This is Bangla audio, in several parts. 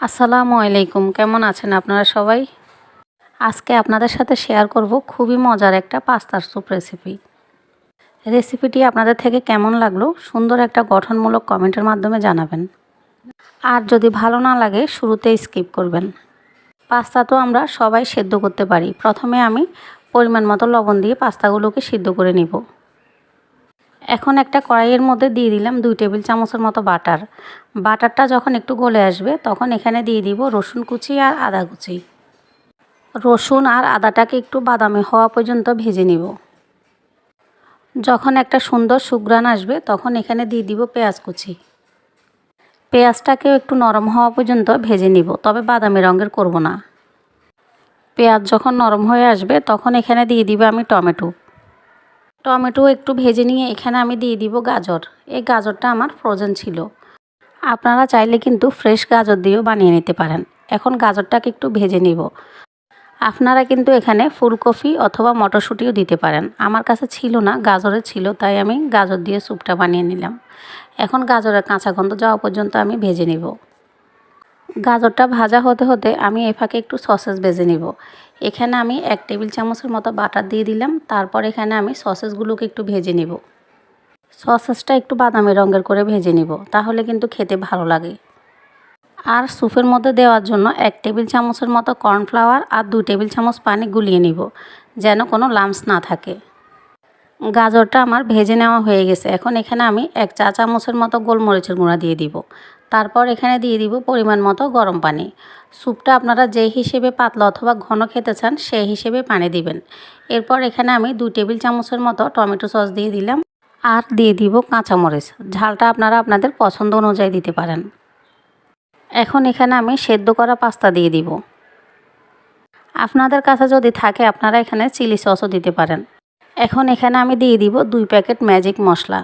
আসসালামু আলাইকুম। কেমন আছেন আপনারা সবাই? আজকে আপনাদের সাথে শেয়ার করব খুবই মজার একটা পাস্তার স্যুপ রেসিপি রেসিপিটি আপনাদের থেকে কেমন লাগল সুন্দর একটা গঠনমূলক কমেন্টের মাধ্যমে জানাবেন। আর যদি ভালো না লাগে শুরুতেই স্কিপ করবেন। পাস্তা তো আমরা সবাই সেদ্ধ করতে পারি। প্রথমে আমি পরিমাণ মতো লবণ দিয়ে পাস্তাগুলোকে সিদ্ধ করে নিব। এখন একটা কড়াইয়ের মধ্যে দিয়ে দিলাম দুই টেবিল চামচের মতো বাটার। বাটারটা যখন একটু গলে আসবে, তখন এখানে দিয়ে দিব রসুন কুচি আর আদা কুচি। রসুন আর আদাটাকে একটু বাদামি হওয়া পর্যন্ত ভেজে নিব। যখন একটা সুন্দর সুগ্রান আসবে, তখন এখানে দিয়ে দিব পেঁয়াজ কুচি। পেঁয়াজটাকেও একটু নরম হওয়া পর্যন্ত ভেজে নিব, তবে বাদামি রঙের করব না। পেঁয়াজ যখন নরম হয়ে আসবে, তখন এখানে দিয়ে দিব আমি টমেটো। টমেটো একটু ভেজে নিয়ে এখানে আমি দিয়ে দিব গাজর। এই গাজরটা আমার ফ্রোজেন ছিল। আপনারা চাইলে কিন্তু ফ্রেশ গাজর দিয়েও বানিয়ে নিতে পারেন। এখন গাজরটাকে একটু ভেজে নিব। আপনারা কিন্তু এখানে ফুলকপি অথবা মটরশুঁটিও দিতে পারেন। আমার কাছে ছিল না গাজরের ছিল, তাই আমি গাজর দিয়ে স্যুপটা বানিয়ে নিলাম। এখন গাজরের কাঁচা গন্ধ যাওয়া পর্যন্ত আমি ভেজে নিব। গাজরটা ভাজা হতে হতে আমি এ ফাঁকে একটু সসেস ভেজে নিব। এখানে আমি এক টেবিল চামচের মতো বাটার দিয়ে দিলাম, তারপর এখানে আমি সসেসগুলোকে একটু ভেজে নিব। সসেসটা একটু বাদামি রঙের করে ভেজে নিব, তাহলে কিন্তু খেতে ভালো লাগে। আর স্যুপের মধ্যে দেওয়ার জন্য এক টেবিল চামচের মতো কর্নফ্লাওয়ার আর দু টেবিল চামচ পানি গুলিয়ে নিব, যেন কোনো লামস না থাকে। গাজরটা আমার ভেজে নেওয়া হয়ে গেছে। এখন এখানে আমি এক চা চামচের মতো গোলমরিচের গুঁড়া দিয়ে দিব। তারপর এখানে দিয়ে দিব পরিমাণ মতো গরম পানি। স্যুপটা আপনারা যে হিসেবে পাতলা অথবা ঘন খেতে চান, সেই হিসেবে পানি দিবেন। এরপর এখানে আমি দু টেবিল চামচের মতো টমেটো সস দিয়ে দিলাম আর দিয়ে দিব কাঁচামরিচ। ঝালটা আপনারা আপনাদের পছন্দ অনুযায়ী দিতে পারেন। এখন এখানে আমি সেদ্ধ করা পাস্তা দিয়ে দিব। আপনাদের কাছে যদি থাকে, আপনারা এখানে চিলি সসও দিতে পারেন। এখন এখানে আমি দিয়ে দিব দুই প্যাকেট ম্যাজিক মশলা।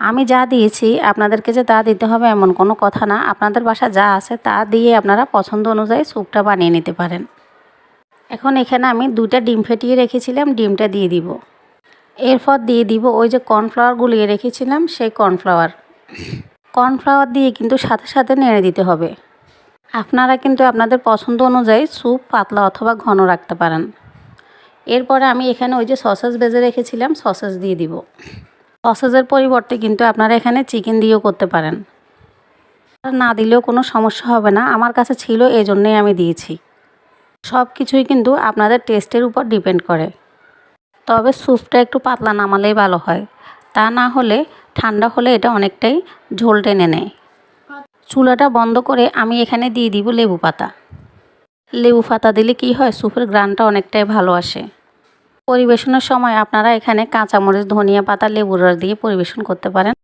আমি যা দিয়েছি, আপনাদেরকে যে তা দিতে হবে এমন কোনো কথা না। আপনাদের বাসা যা আছে তা দিয়ে আপনারা পছন্দ অনুযায়ী স্যুপটা বানিয়ে নিতে পারেন। এখন এখানে আমি দুইটা ডিম ফেটিয়ে রেখেছিলাম, ডিমটা দিয়ে দিব। এরপর দিয়ে দিব ওই যে কর্নফ্লাওয়ার গুলিয়ে রেখেছিলাম, সেই কর্নফ্লাওয়ার। কর্নফ্লাওয়ার দিয়ে কিন্তু সাথে সাথে নেড়ে দিতে হবে। আপনারা কিন্তু আপনাদের পছন্দ অনুযায়ী স্যুপ পাতলা অথবা ঘন রাখতে পারেন। এরপরে আমি এখানে ওই যে সসেস বেজে রেখেছিলাম, সসেস দিয়ে দিব। সসেজের পরিবর্তে কিন্তু আপনারা এখানে চিকেন দিয়েও করতে পারেন। না দিলেও কোনো সমস্যা হবে না, আমার কাছে ছিল এই জন্যেই আমি দিয়েছি। সব কিছুই কিন্তু আপনাদের টেস্টের উপর ডিপেন্ড করে। তবে স্যুপটা একটু পাতলা নামালেই ভালো হয়। তা না হলে, ঠান্ডা হলে এটা অনেকটাই ঝোল টেনে নেয়। চুলাটা বন্ধ করে আমি এখানে দিয়ে দিব লেবু পাতা। লেবু পাতা দিলে কি হয়, স্যুপের গ্রানটা অনেকটাই ভালো আসে। পরিবেশনের সময় আপনারা এখানে কাঁচামরিচ ধনিয়া পাতা লেবুর রস দিয়ে পরিবেশন করতে পারেন।